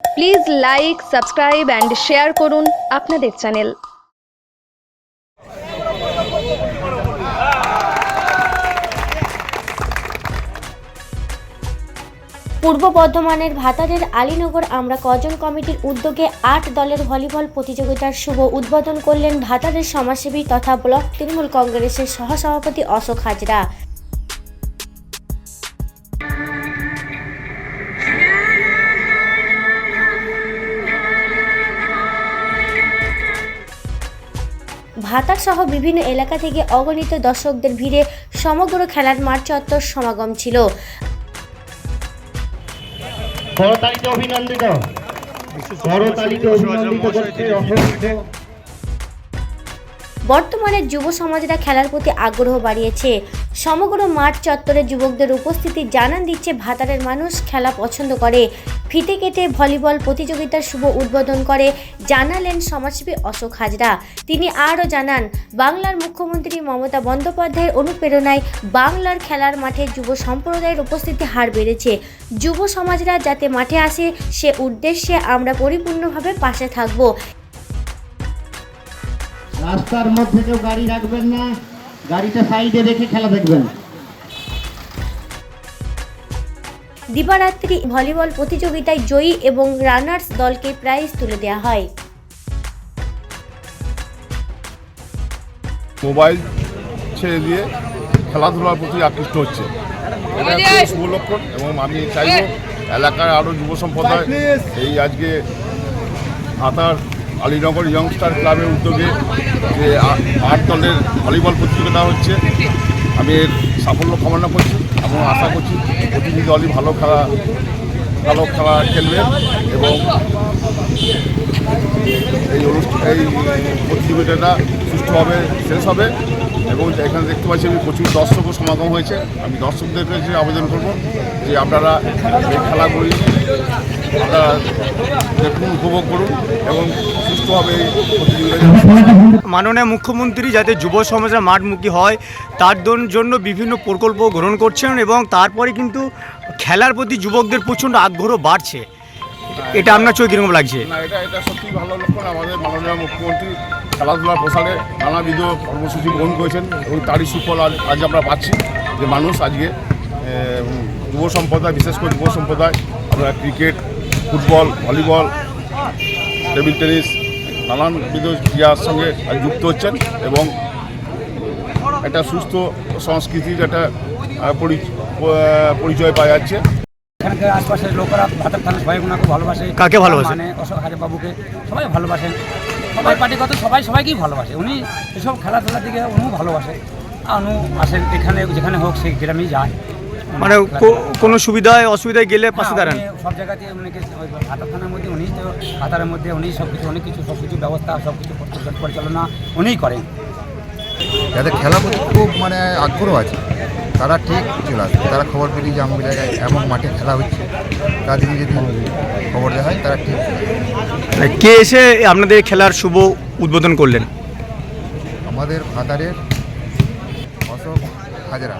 Please like subscribe and share করুন আপনাদের channel পূর্ব বর্ধমানের ভাতারের আলীনগর আমরা কজন কমিটির উদ্যোগে আট দলের ভলিবল প্রতিযোগিতার শুভ উদ্বোধন করলেন ভাতারের সমাজসেবী তথা ব্লক তৃণমূল কংগ্রেসের সহসভাপতি অশোক হাজরা। ভাতার সহ বিভিন্ন এলাকা থেকে অগণিত দর্শকদের ভিড়ে সমগ্র খেলার মাঠ চত্বর সমাগম ছিল। অভিনন্দিত। অভিনন্দিত বর্তমানে যুব সমাজরা খেলার প্রতি আগ্রহ বাড়িয়েছে। সমগ্র মাঠ চত্বরে যুবকদের উপস্থিতি জানান দিচ্ছে ভাতারের মানুষ খেলা পছন্দ করে। ফিতে কেটে ভলিবল প্রতিযোগিতার শুভ উদ্বোধন করে, জানালেন সমাজসেবী অশোক হাজরা। তিনি আরও জানান, বাংলার মুখ্যমন্ত্রী মমতা বন্দ্যোপাধ্যায়ের অনুপ্রেরণায় বাংলার খেলার মাঠে যুব সম্প্রদায়ের উপস্থিতি হার বেড়েছে। যুব সমাজরা যাতে মাঠে আসে, সে উদ্দেশ্যে আমরা পরিপূর্ণভাবে পাশে থাকব। রাস্তার মধ্যে কেউ গাড়ি রাখবেন না গাড়িটা সাইডে রেখে খেলা দেখবেন। দিবারাত্রি ভলিবল প্রতিযোগিতায় জয়ী এবং রানার্স দলকে প্রাইজ তুলে দেওয়া হয়। মোবাইল ছেড়ে দিয়ে খেলাধুলার প্রতি আকৃষ্ট হচ্ছে। এটা খুব শুভ লক্ষণ এবং আমি চাইব এলাকার আরও যুব সম্প্রদায় এই আজকে আতার আলীনগর ইয়ংস্টার ক্লাবের উদ্যোগে যে আট দলের ভলিবল প্রতিযোগিতা হচ্ছে, আমি এর সাফল্য কামনা করছি এবং আশা করছি প্রতিটি দলই ভালো খেলা ভালো খেলা খেলবে এবং এই অনুষ্ঠান এই প্রতিযোগিতাটা সুষ্ঠুভাবে শেষ হবে এবং এখানে দেখতে পাচ্ছি আমি প্রচুর দর্শকও সমাগম হয়েছে। আমি দর্শকদের কাছে আবেদন করব যে আপনারা এই খেলাগুলি আপনারা দেখুন উপভোগ করুন এবং প্রতিযোগিতা মাননীয় মুখ্যমন্ত্রী যাতে যুব সমাজের মাঠমুখী হয় তার জন্য বিভিন্ন প্রকল্প গ্রহণ করছেন এবং তারপরে কিন্তু খেলার প্রতি যুবকদের প্রচণ্ড আগ্রহ বাড়ছে। এটা আপনার চোখে কীরকম লাগছে? না এটা এটা সত্যি ভালো লক্ষণ। আমাদের মাননীয় মুখ্যমন্ত্রী খেলাধুলার প্রসারে নানাবিধ কর্মসূচি গ্রহণ করেছেন এবং তারই সুফল আজ আমরা পাচ্ছি। যে মানুষ আজকে যুব সম্প্রদায় বিশেষ করে যুব সম্প্রদায় আমরা cricket football volleyball table tennis নানানবিধ ক্রিয়ার সঙ্গে যুক্ত হচ্ছেন এবং একটা সুস্থ সংস্কৃতির একটা পরিচয় পাওয়া যাচ্ছে। এখানকার আশপাশের লোকেরা ভাতার থানা সবাই ওনাকে ভালোবাসে। কাকে ভালোবাসে? মানে অশোক বাবুকে সবাই ভালোবাসেন। সবাই পার্টিগত সবাই সবাইকেই ভালোবাসে। উনি এসব খেলাধুলার দিকে উনিও ভালোবাসে। আর উনি আসেন। এখানে যেখানে হোক সেই গ্রামেই যায়। মানে কোনো সুবিধায় অসুবিধায় গেলে পাশে দাঁড়ান। সব জায়গাতে উনিকে ভাতার থানার মধ্যে উনি তো ভাতারের মধ্যে উনি সব কিছু অনেক কিছু সব কিছু ব্যবস্থা সব কিছু পরিচালনা উনিই করেন। যাদের খেলা প্রতি খুব মানে আগ্রহ আছে তারা ঠিক চলে আসবে। তারা খবর পেলি যে আমার জায়গায় এমন মাঠে খেলা হচ্ছে তাদেরকে যদি খবর দেওয়া হয় তারা ঠিক মানে কে এসে আপনাদের খেলার শুভ উদ্বোধন করলেন? আমাদের ভাতারের অশোক হাজরা।